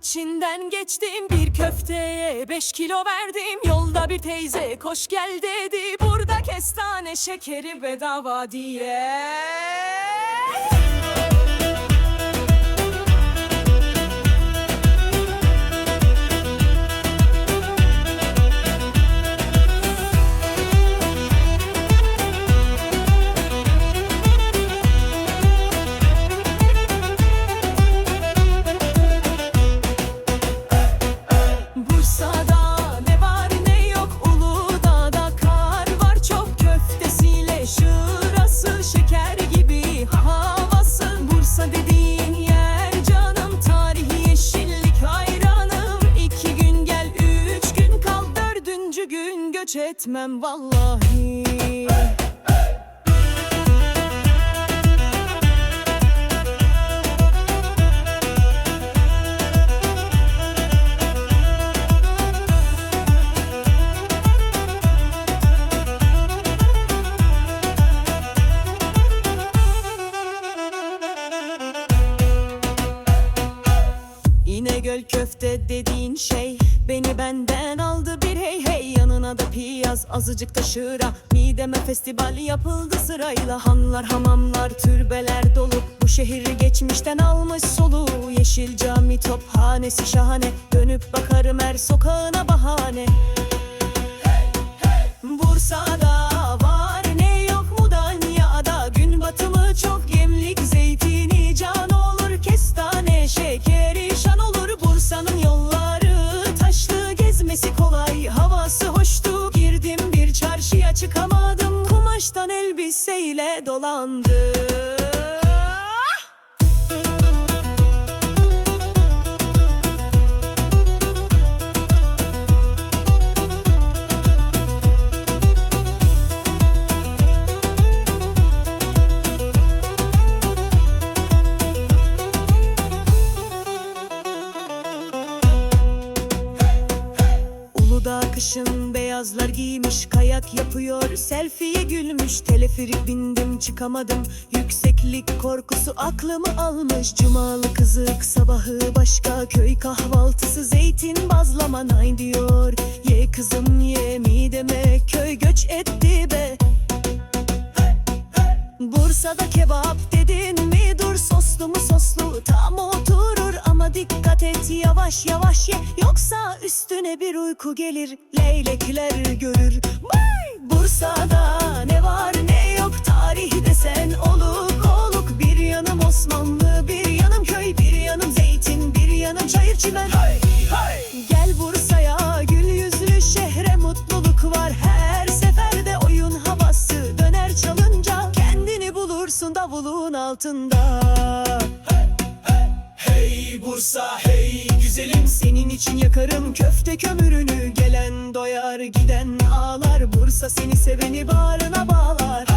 içinden geçtim. Bir köfteye beş kilo verdim. Yolda bir teyze koş gel dedi. Burada kestane şekeri bedava diye gün göç etmem vallahi köfte dediğin şey Beni benden aldı. Bir hey hey Yanına da piyaz azıcık da şıra. Mideme festival yapıldı sırayla. Hanlar hamamlar türbeler dolu. Bu şehir geçmişten almış soluğu. Yeşil cami tophanesi şahane. Dönüp bakarım her sokağına bahane Kolay havası hoştu. Girdim bir çarşıya çıkamadım. Kumaştan elbiseyle dolandı kışın beyazlar giymiş Kayak yapıyor. Selfie'ye gülmüş Teleferik bindim çıkamadım. Yükseklik korkusu aklımı almış. Cumalı kızık sabahı başka Köy kahvaltısı zeytin bazlama nay diyor. Ye kızım ye mideme köy göç etti be. Bursa'da yavaş yavaş ye. Yoksa üstüne bir uyku gelir leylekler görür. Vay! Bursa'da ne var ne yok tarih desen oluk oluk. Bir yanım Osmanlı bir yanım köy bir yanım zeytin bir yanım çayır çimen. Gel Bursa'ya gül yüzlü şehre mutluluk var. Her seferde oyun havası döner çalınca. Kendini bulursun davulun altında. Bursa hey güzelim. Senin için yakarım köfte kömürünü. Gelen doyar giden ağlar. Bursa seni seveni bağrına bağlar.